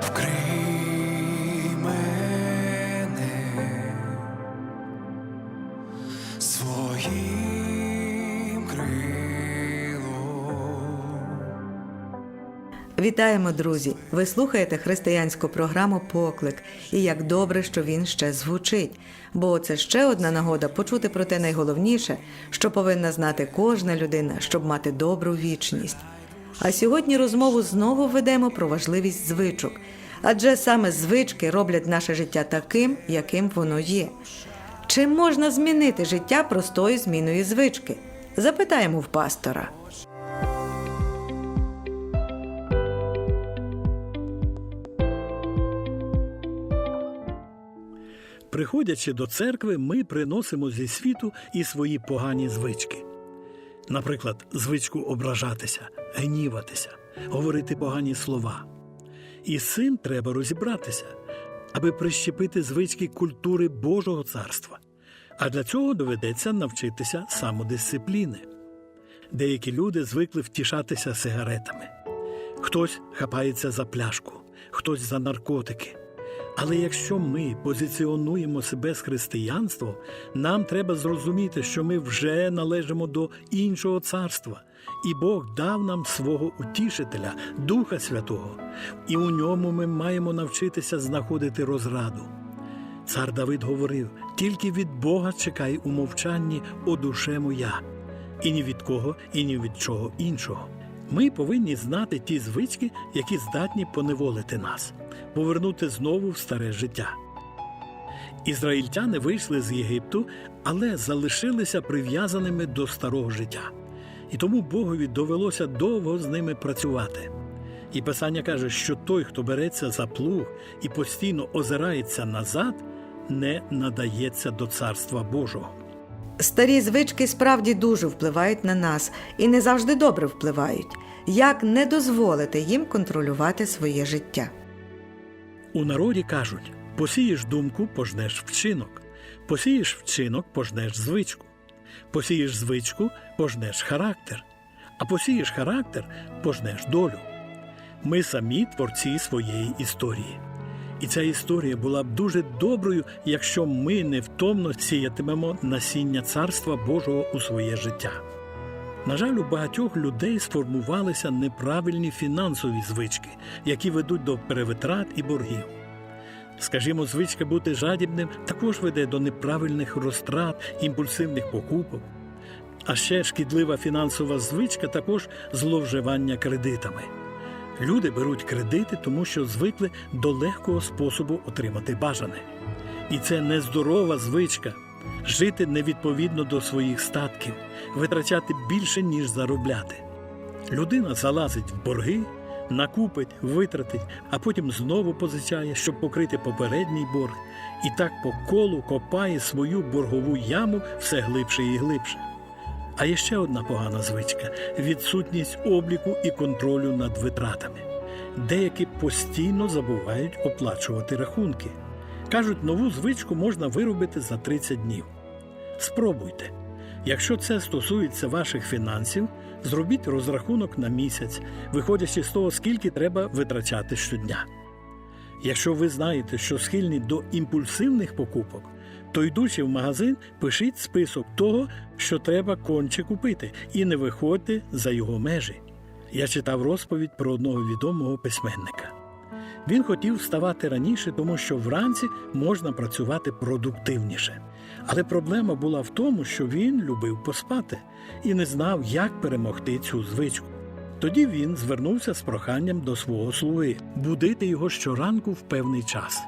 вкрий мене своїм. Вітаємо, друзі! Ви слухаєте християнську програму Поклик. І як добре, що він ще звучить. Бо це ще одна нагода почути про те найголовніше, що повинна знати кожна людина, щоб мати добру вічність. А сьогодні розмову знову ведемо про важливість звичок. Адже саме звички роблять наше життя таким, яким воно є. Чи можна змінити життя простою зміною звички? Запитаємо в пастора. Приходячи до церкви, ми приносимо зі світу і свої погані звички. Наприклад, звичку ображатися, гніватися, говорити погані слова. І з цим треба розібратися, аби прищепити звички культури Божого царства. А для цього доведеться навчитися самодисципліни. Деякі люди звикли втішатися сигаретами. Хтось хапається за пляшку, хтось за наркотики. Але якщо ми позиціонуємо себе з християнством, нам треба зрозуміти, що ми вже належимо до іншого царства, і Бог дав нам свого утішителя, Духа Святого, і у ньому ми маємо навчитися знаходити розраду. Цар Давид говорив: тільки від Бога чекай у мовчанні, о душе моя, і ні від кого, і ні від чого іншого. Ми повинні знати ті звички, які здатні поневолити нас, повернути знову в старе життя. Ізраїльтяни вийшли з Єгипту, але залишилися прив'язаними до старого життя. І тому Богові довелося довго з ними працювати. І Писання каже, що той, хто береться за плуг і постійно озирається назад, не надається до царства Божого. Старі звички справді дуже впливають на нас і не завжди добре впливають. Як не дозволити їм контролювати своє життя? У народі кажуть: посієш думку, пожнеш вчинок, посієш вчинок, пожнеш звичку, посієш звичку, пожнеш характер, а посієш характер, пожнеш долю. Ми самі творці своєї історії. І ця історія була б дуже доброю, якщо ми невтомно сіятимемо насіння Царства Божого у своє життя. На жаль, у багатьох людей сформувалися неправильні фінансові звички, які ведуть до перевитрат і боргів. Скажімо, звичка бути жадібним також веде до неправильних розтрат, імпульсивних покупок. А ще шкідлива фінансова звичка також зловживання кредитами. Люди беруть кредити, тому що звикли до легкого способу отримати бажане. І це нездорова звичка жити невідповідно до своїх статків, витрачати більше, ніж заробляти. Людина залазить в борги, накупить, витратить, а потім знову позичає, щоб покрити попередній борг, і так по колу копає свою боргову яму все глибше і глибше. А є ще одна погана звичка відсутність обліку і контролю над витратами. Деякі постійно забувають оплачувати рахунки. Кажуть, нову звичку можна виробити за 30 днів. Спробуйте. Якщо це стосується ваших фінансів, зробіть розрахунок на місяць, виходячи з того, скільки треба витрачати щодня. Якщо ви знаєте, що схильні до імпульсивних покупок, то йдучи в магазин, пишіть список того, що треба конче купити, і не виходьте за його межі. Я читав розповідь про одного відомого письменника. Він хотів вставати раніше, тому що вранці можна працювати продуктивніше. Але проблема була в тому, що він любив поспати і не знав, як перемогти цю звичку. Тоді він звернувся з проханням до свого слуги будити його щоранку в певний час.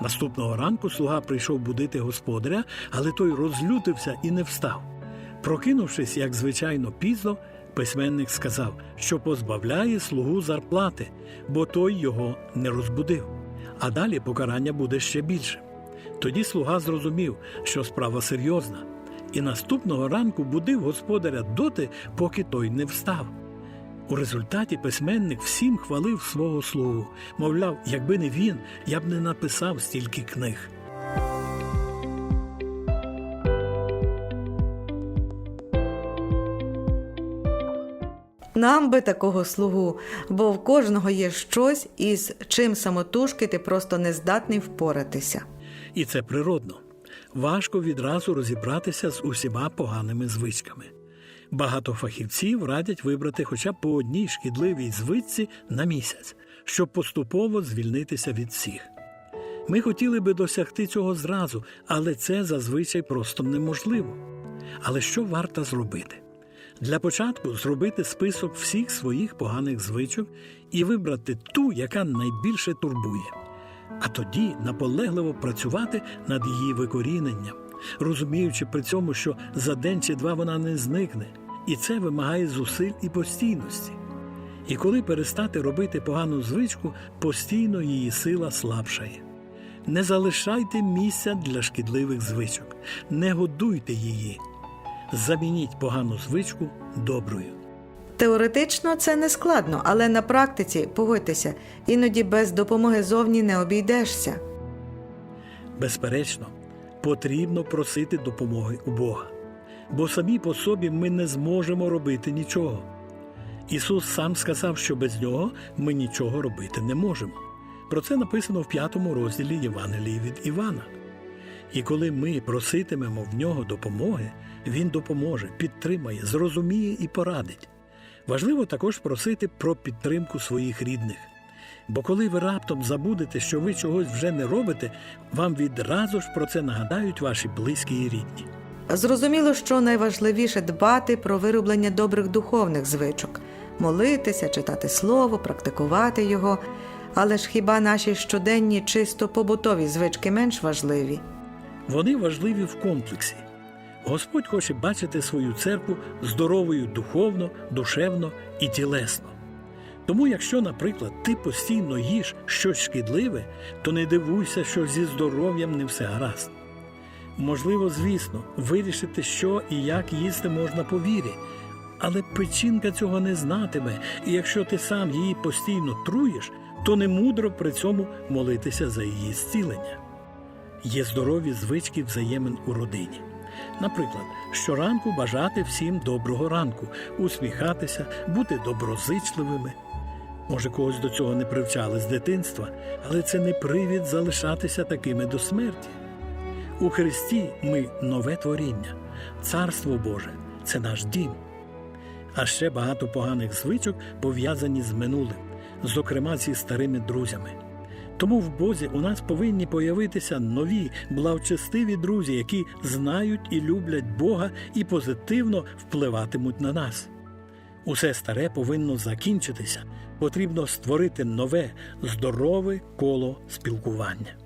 Наступного ранку слуга прийшов будити господаря, але той розлютився і не встав. Прокинувшись, як звичайно, пізно, письменник сказав, що позбавляє слугу зарплати, бо той його не розбудив. А далі покарання буде ще більше. Тоді слуга зрозумів, що справа серйозна, і наступного ранку будив господаря доти, поки той не встав. У результаті письменник всім хвалив свого слугу, мовляв, якби не він, я б не написав стільки книг. Нам би такого слугу, бо в кожного є щось, із чим самотужки ти просто не здатний впоратися. І це природно. Важко відразу розібратися з усіма поганими звичками. Багато фахівців радять вибрати хоча б по одній шкідливій звичці на місяць, щоб поступово звільнитися від всіх. Ми хотіли би досягти цього зразу, але це зазвичай просто неможливо. Але що варто зробити? Для початку зробити список всіх своїх поганих звичок і вибрати ту, яка найбільше турбує а тоді наполегливо працювати над її викоріненням, розуміючи при цьому, що за день чи два вона не зникне, і це вимагає зусиль і постійності. І коли перестати робити погану звичку, постійно її сила слабшає. Не залишайте місця для шкідливих звичок, не годуйте її. Замініть погану звичку доброю. Теоретично це не складно, але на практиці, погодьтеся, іноді без допомоги зовні не обійдешся. Безперечно, потрібно просити допомоги у Бога, бо самі по собі ми не зможемо робити нічого. Ісус сам сказав, що без нього ми нічого робити не можемо. Про це написано в п'ятому розділі Євангелії від Івана. І коли ми проситимемо в нього допомоги, Він допоможе, підтримає, зрозуміє і порадить. Важливо також просити про підтримку своїх рідних. Бо коли ви раптом забудете, що ви чогось вже не робите, вам відразу ж про це нагадають ваші близькі і рідні. Зрозуміло, що найважливіше дбати про вироблення добрих духовних звичок, молитися, читати слово, практикувати його. Але ж хіба наші щоденні чисто побутові звички менш важливі? Вони важливі в комплексі. Господь хоче бачити свою церкву здоровою духовно, душевно і тілесно. Тому, якщо, наприклад, ти постійно їш щось шкідливе, то не дивуйся, що зі здоров'ям не все гаразд. Можливо, звісно, вирішити, що і як їсти можна по вірі, але печінка цього не знатиме, і якщо ти сам її постійно труєш, то не мудро при цьому молитися за її зцілення. Є здорові звички взаємин у родині. Наприклад, щоранку бажати всім доброго ранку, усміхатися, бути доброзичливими. Може, когось до цього не привчали з дитинства, але це не привід залишатися такими до смерті. У Христі ми нове творіння, Царство Боже це наш дім. А ще багато поганих звичок пов'язані з минулим, зокрема зі старими друзями. Тому в Бозі у нас повинні появитися нові, благочестиві друзі, які знають і люблять Бога і позитивно впливатимуть на нас. Усе старе повинно закінчитися. Потрібно створити нове, здорове коло спілкування.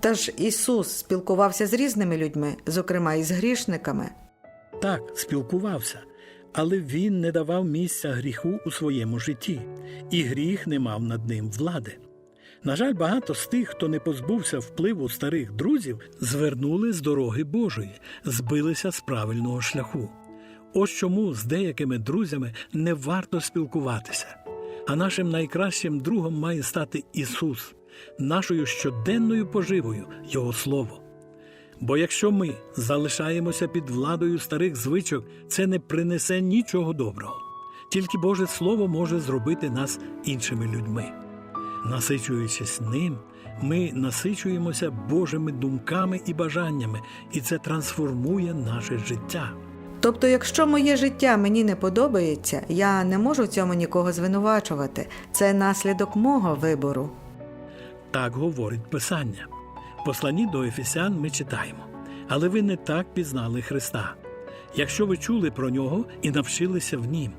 Та ж Ісус спілкувався з різними людьми, зокрема і з грішниками. Так, спілкувався, але він не давав місця гріху у своєму житті, і гріх не мав над ним влади. На жаль, багато з тих, хто не позбувся впливу старих друзів, звернули з дороги Божої, збилися з правильного шляху. Ось чому з деякими друзями не варто спілкуватися. А нашим найкращим другом має стати Ісус, нашою щоденною поживою, Його Слово. Бо якщо ми залишаємося під владою старих звичок, це не принесе нічого доброго. Тільки Боже Слово може зробити нас іншими людьми. Насичуючись ним, ми насичуємося Божими думками і бажаннями, і це трансформує наше життя. Тобто, якщо моє життя мені не подобається, я не можу цьому нікого звинувачувати. Це наслідок мого вибору. Так говорить Писання. В посланні до Ефесян ми читаємо: але ви не так пізнали Христа, якщо ви чули про нього і навчилися в Нім,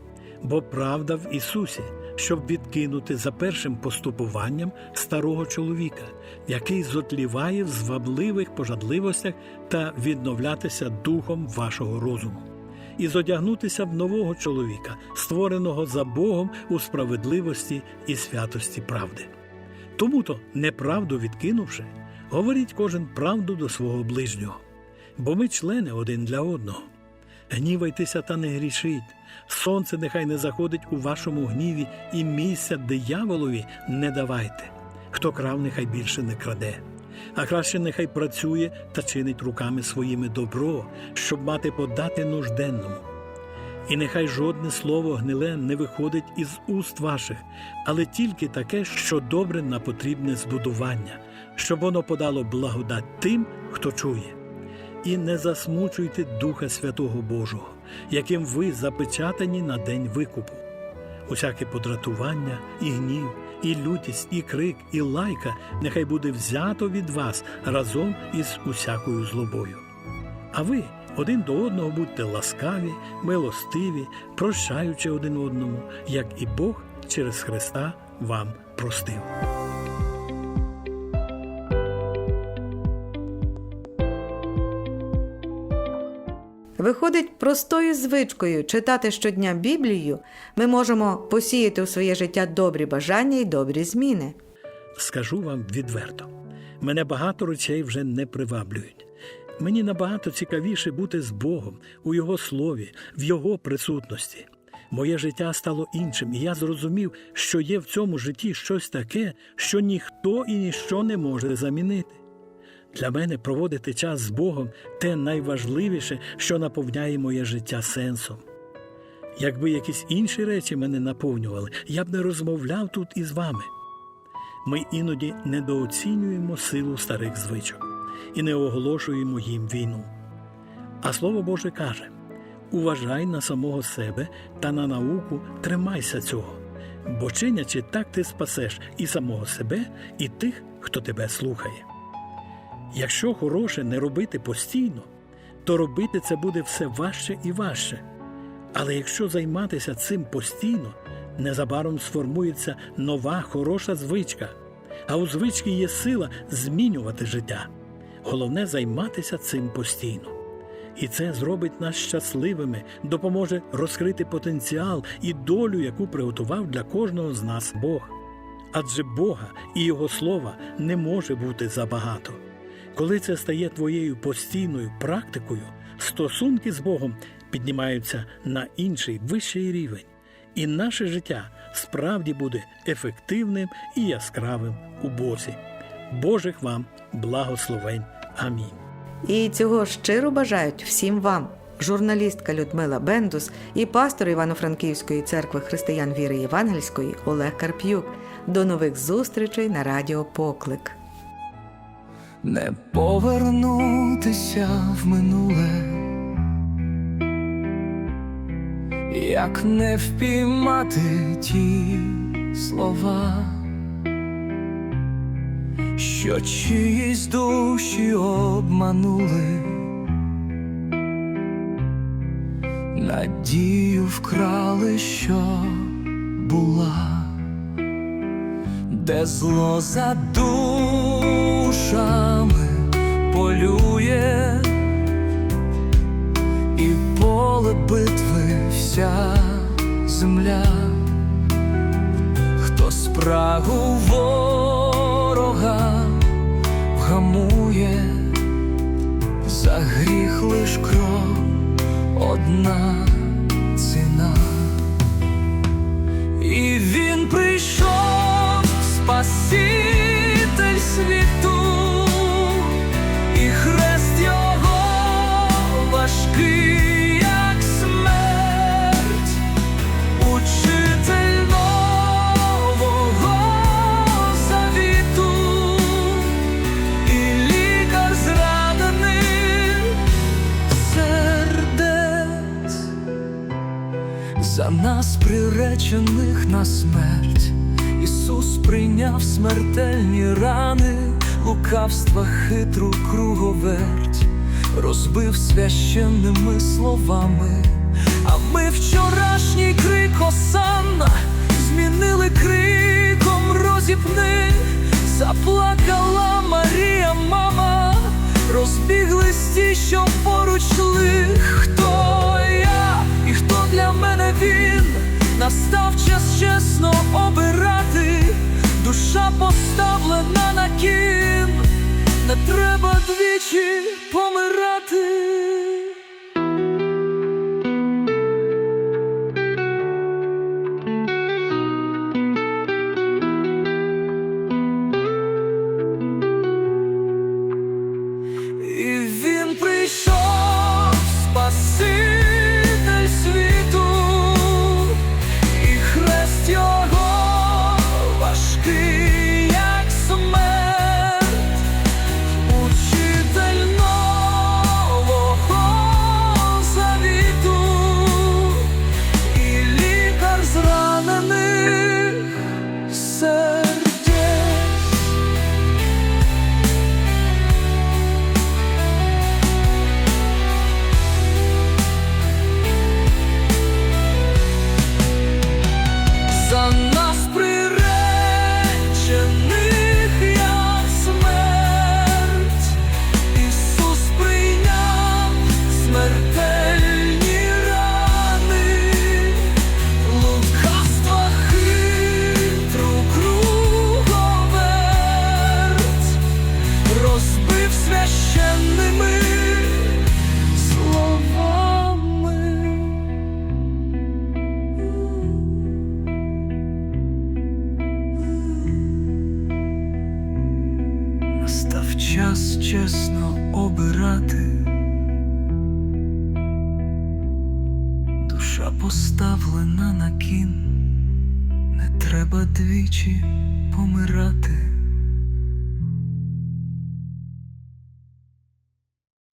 бо правда в Ісусі, щоб відкинути за першим поступуванням старого чоловіка, який зотліває в звабливих пожадливостях та відновлятися духом вашого розуму. І зодягнутися в нового чоловіка, створеного за Богом у справедливості і святості правди. Тому то, неправду відкинувши, говоріть кожен правду до свого ближнього, бо ми члени один для одного. Гнівайтеся та не грішіть, сонце нехай не заходить у вашому гніві, і місця дияволові не давайте. Хто крав, нехай більше не краде, а краще нехай працює та чинить руками своїми добро, щоб мати подати нужденному. І нехай жодне слово гниле не виходить із уст ваших, але тільки таке, що добре на потрібне збудування, щоб воно подало благодать тим, хто чує. І не засмучуйте Духа Святого Божого, яким ви запечатані на день викупу. Усяке подратування, і гнів, і лютість, і крик, і лайка нехай буде взято від вас разом із усякою злобою. А ви один до одного будьте ласкаві, милостиві, прощаючи один одному, як і Бог через Христа вам простив. Виходить, простою звичкою читати щодня Біблію, ми можемо посіяти у своє життя добрі бажання і добрі зміни. Скажу вам відверто, мене багато речей вже не приваблюють. Мені набагато цікавіше бути з Богом у Його слові, в Його присутності. Моє життя стало іншим, і я зрозумів, що є в цьому житті щось таке, що ніхто і ніщо не може замінити. Для мене проводити час з Богом те найважливіше, що наповняє моє життя сенсом. Якби якісь інші речі мене наповнювали, я б не розмовляв тут із вами. Ми іноді недооцінюємо силу старих звичок і не оголошуємо їм війну. А Слово Боже каже: уважай на самого себе та на науку тримайся цього, бо чинячи так ти спасеш і самого себе, і тих, хто тебе слухає. Якщо хороше не робити постійно, то робити це буде все важче і важче. Але якщо займатися цим постійно, незабаром сформується нова хороша звичка, а у звички є сила змінювати життя. Головне займатися цим постійно. І це зробить нас щасливими, допоможе розкрити потенціал і долю, яку приготував для кожного з нас Бог. Адже Бога і Його слова не може бути забагато. Коли це стає твоєю постійною практикою, стосунки з Богом піднімаються на інший вищий рівень, і наше життя справді буде ефективним і яскравим у Бозі. Божих вам благословень. Амінь. І цього щиро бажають всім вам, журналістка Людмила Бендус і пастор Івано-Франківської церкви християн віри Євангельської Олег Карп'юк. До нових зустрічей на Радіо Поклик. Не повернутися в минуле, як не впіймати ті слова, що чиїсь душі обманули, надію вкрали, що була де зло за душами полює, і поле битви вся земля, хто спрагу ворога вгамує, за гріх лиш кров одна ціна. Спаситель світу, і хрест його важкий, як смерть, учитель нового завіту, і лікар зранених сердець за нас приречених на смерть. Прийняв смертельні рани, лукавства хитру круговерть, розбив священними словами, а ми вчорашній крик Осанна змінили криком розіпни, заплакала Марія, мама, розбіглись ті, що поруч шли. Хто я і хто для мене він? Настав час чесно обирати, душа поставлена на кін, не треба двічі помирати.